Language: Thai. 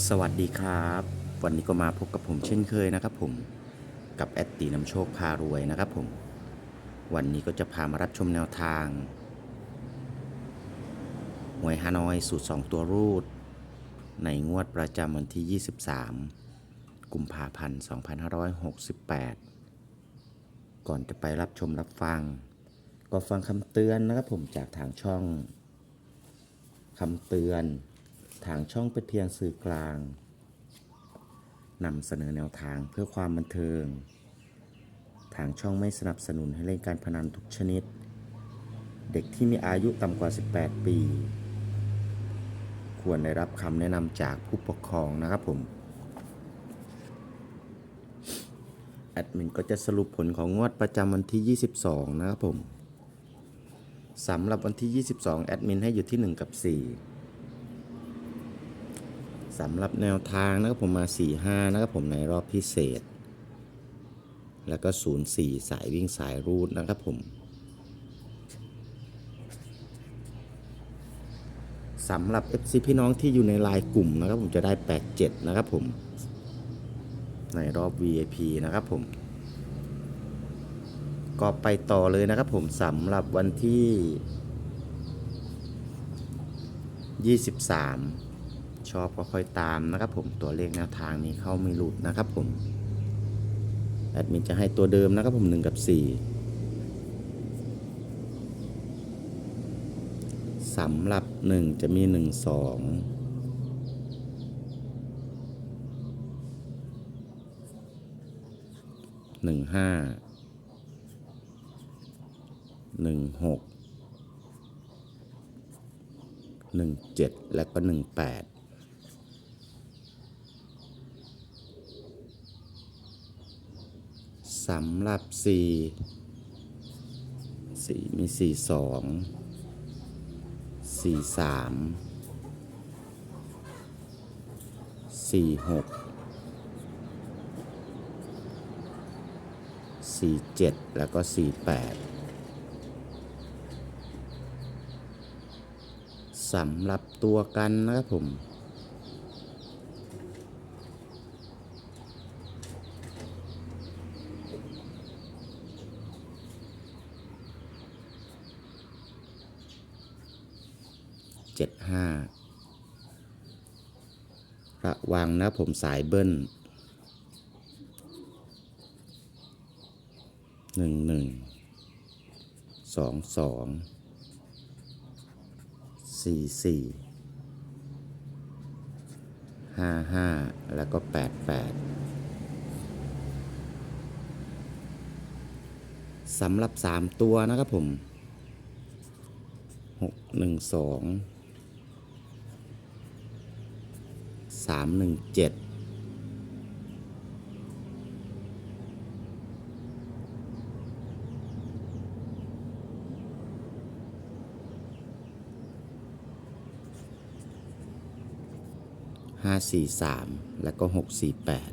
สวัสดีครับ วันนี้ก็มาพบกับผมเช่นเคยนะครับผมกับแอดตีนำโชคพารวยนะครับผม วันนี้ก็จะพามารับชมแนวทางหวยฮานอยสูตร 2 ตัวรูด ในงวดประจำวันที่ 23 กุมภาพันธ์ 2568 ก่อนจะไปรับชมรับฟัง ก็ฟังคำเตือนนะครับผมจากทางช่องคำเตือน ทางช่องเป็นเพียงสื่อกลางนำเสนอแนวทางเพื่อความบันเทิง ทางช่องไม่สนับสนุนให้เล่นการพนันทุกชนิด เด็กที่มีอายุต่ำกว่า 18 ปี ควรได้รับคำแนะนำจากผู้ปกครองนะครับผมแอดมินก็จะสรุปผลของงวดประจำวันที่ 22 นะครับผมสำหรับวันที่ 22 แอดมินให้อยู่ที่ 1 กับ 4 สำหรับแนวทางนะครับผมมา 4 5 นะครับผมในรอบพิเศษ แล้วก็ 0 4 สายวิ่งสายรูดนะครับผมสำหรับ FC พี่น้องที่อยู่ในไลน์กลุ่มนะครับผมจะได้ 87 นะครับผม ในรอบ VIP นะครับผม ก็ไปต่อเลยนะครับผมสำหรับวันที่ 23 ชอบก็ค่อยตามนะครับผมตัวเลขแนวทางนี้เข้าไม่หลุดนะครับผมแอดมินจะให้ตัวเดิมนะครับผม1กับ 4สำหรับ 1 จะมี 1 2 1 5 1 6 1 7 และก็ 1 8 สำหรับสี่สี่มีสี่สองสี่สามสี่หกสี่เจ็ดแล้วก็สี่แปดสำหรับตัวกันนะครับผม เจ็ดห้าระวังนะผมสายเบิ้ลหนึ่งหนึ่งสองสองสี่สี่ห้าห้าแล้วก็แปดแปดสำหรับสามตัวนะครับผมหกหนึ่งสอง สามหนึ่งเจ็ดห้าสี่สามแล้วก็หกสี่แปด